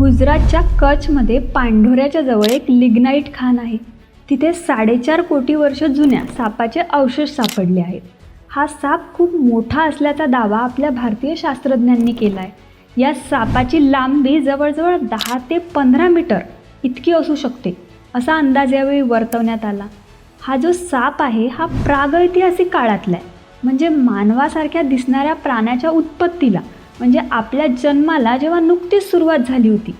गुजरातच्या कच्छमध्ये पांढोऱ्याच्या जवळ एक लिग्नाईट खान आहे. तिथे साडेचार कोटी वर्ष जुन्या सापाचे अवशेष सापडले आहेत. हा साप खूप मोठा असल्याचा दावा आपल्या भारतीय शास्त्रज्ञांनी केला आहे या सापाची लांबी जवळजवळ दहा ते पंधरा मीटर इतकी असू शकते असा अंदाज यावेळी वर्तवण्यात आला. हा जो साप आहे हा प्रागैतिहासिक काळातला आहे. म्हणजे मानवासारख्या दिसणाऱ्या प्राण्याच्या उत्पत्तीला म्हणजे आपल्या जन्माला जेव्हा नुकतीच सुरुवात झाली होती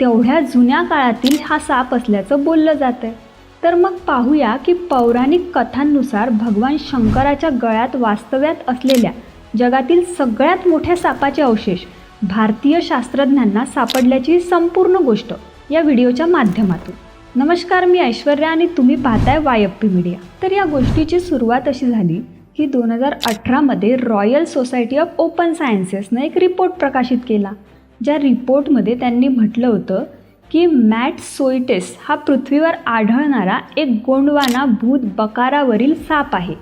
तेवढ्या जुन्या काळातील हा साप असल्याचं बोललं जातं आहे तर मग पाहूया की पौराणिक कथांनुसार भगवान शंकराच्या गळ्यात वास्तव्यात असलेल्या जगातील सगळ्यात मोठ्या सापाचे अवशेष भारतीय शास्त्रज्ञांना सापडल्याची संपूर्ण गोष्ट या व्हिडिओच्या माध्यमातून. नमस्कार मी ऐश्वर्या आणि तुम्ही पाहताय वायप्पी मीडिया. तर या गोष्टीची सुरुवात अशी झाली ही दोन हजार अठरामध्ये रॉयल सोसायटी ऑफ ओपन सायन्सेसनं एक रिपोर्ट प्रकाशित केला ज्या रिपोर्टमध्ये त्यांनी म्हटलं होतं की मॅट सोयटेस हा पृथ्वीवर आढळणारा एक गोंडवाना भूत बकारावरील साप आहे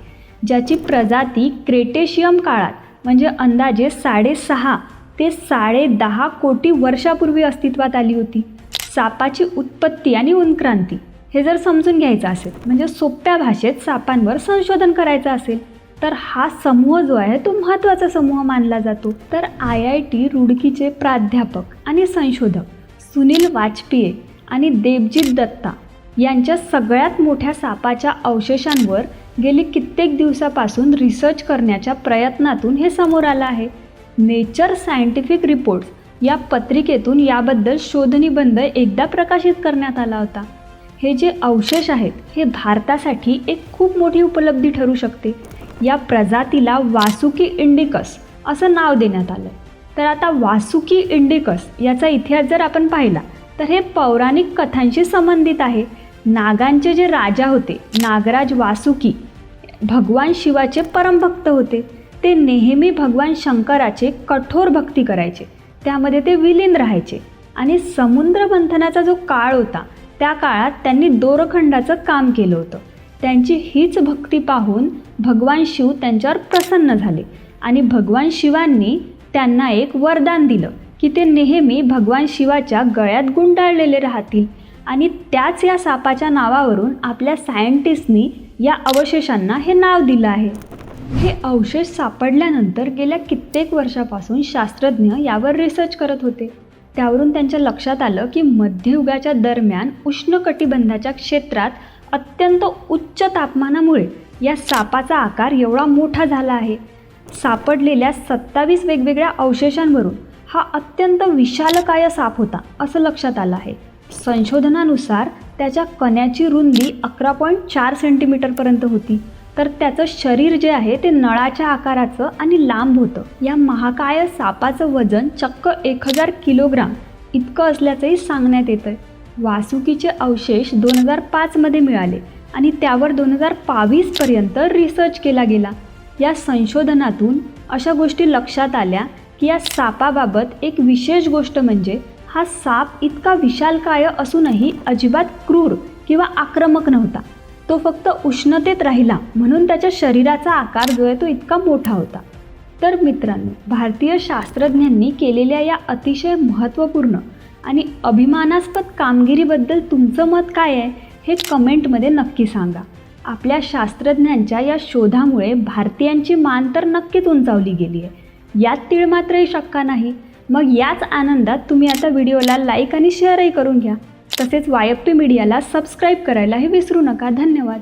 ज्याची प्रजाती क्रेटेशियम काळात म्हणजे अंदाजे साडेसहा ते साडेदहा कोटी वर्षापूर्वी अस्तित्वात आली होती. सापाची उत्पत्ती आणि उत्क्रांती हे जर समजून घ्यायचं असेल म्हणजे सोप्या भाषेत सापांवर संशोधन करायचं असेल तर हा समूह जो आहे तो महत्त्वाचा समूह मानला जातो. तर आय आय टी रुडकीचे प्राध्यापक आणि संशोधक सुनील वाजपेयी आणि देवजीत दत्ता यांच्या सगळ्यात मोठ्या सापाच्या अवशेषांवर गेली कित्येक दिवसापासून रिसर्च करण्याच्या प्रयत्नातून हे समोर आलं आहे. नेचर सायंटिफिक रिपोर्ट्स या पत्रिकेतून याबद्दल शोधनिबंध एकदा प्रकाशित करण्यात आला होता. हे जे अवशेष आहेत हे भारतासाठी एक खूप मोठी उपलब्धी ठरू शकते. या प्रजातीला वासुकी इंडिकस असं नाव देण्यात आलं तर आता वासुकी इंडिकस याचा इतिहास जर आपण पाहिला तर हे पौराणिक कथांशी संबंधित आहे. नागांचे जे राजा होते नागराज वासुकी भगवान शिवाचे परमभक्त होते. ते नेहमी भगवान शंकराचे कठोर भक्ती करायचे. त्यामध्ये ते विलीन राहायचे. आणि समुद्र मंथनाचा जो काळ होता त्या काळात त्यांनी दोरखंडाचं काम केलं होतं. त्यांची हीच भक्ती पाहून भगवान शिव त्यांच्यावर प्रसन्न झाले. आणि भगवान शिवांनी त्यांना एक वरदान दिलं की ते नेहमी भगवान शिवाच्या गळ्यात गुंडाळलेले राहतील. आणि त्याच या सापाच्या नावावरून आपल्या सायंटिस्टनी या अवशेषांना हे नाव दिलं आहे. हे अवशेष सापडल्यानंतर गेल्या कित्येक वर्षापासून शास्त्रज्ञ यावर रिसर्च करत होते. त्यावरून त्यांच्या लक्षात आलं की मध्ययुगाच्या दरम्यान उष्णकटिबंधाच्या क्षेत्रात अत्यंत उच्च तापमानामुळे या सापाचा आकार एवढा मोठा झाला आहे. सापडलेल्या सत्तावीस वेगवेगळ्या अवशेषांवरून हा अत्यंत विशालकाय साप होता असं लक्षात आलं आहे. संशोधनानुसार त्याच्या कण्याची रुंदी अकरा पॉईंट चार सेंटीमीटरपर्यंत होती. तर त्याचं शरीर जे आहे ते नळाच्या आकाराचं आणि लांब होतं. या महाकाय सापाचं वजन चक्क एक हजार किलोग्राम इतकं असल्याचंही सांगण्यात येतं आहे वासुकीचे अवशेष दोन हजार पाचमध्ये मिळाले आणि त्यावर दोन हजार बावीसपर्यंत रिसर्च केला गेला. या संशोधनातून अशा गोष्टी लक्षात आल्या की या सापाबाबत एक विशेष गोष्ट म्हणजे हा साप इतका विशालकाय असूनही अजिबात क्रूर किंवा आक्रमक नव्हता. तो फक्त उष्णतेत राहिला म्हणून त्याच्या शरीराचा आकार जो आहे तो इतका मोठा होता. तर मित्रांनो भारतीय शास्त्रज्ञांनी केलेल्या या अतिशय महत्त्वपूर्ण आणि अभिमानास्पद कामगिरीबद्दल तुमचं मत काय आहे हे कमेंटमध्ये नक्की सांगा. आपल्या शास्त्रज्ञांच्या या शोधामुळे भारतीयांची मान तर नक्कीच उंचावली गेली आहे यात तीळ मात्रही शक्का नाही. मग याच आनंदात तुम्ही आता व्हिडिओला लाईक आणि शेअरही करून घ्या. तसेच वायप्पी मीडियाला सबस्क्राईब करायलाही विसरू नका. धन्यवाद.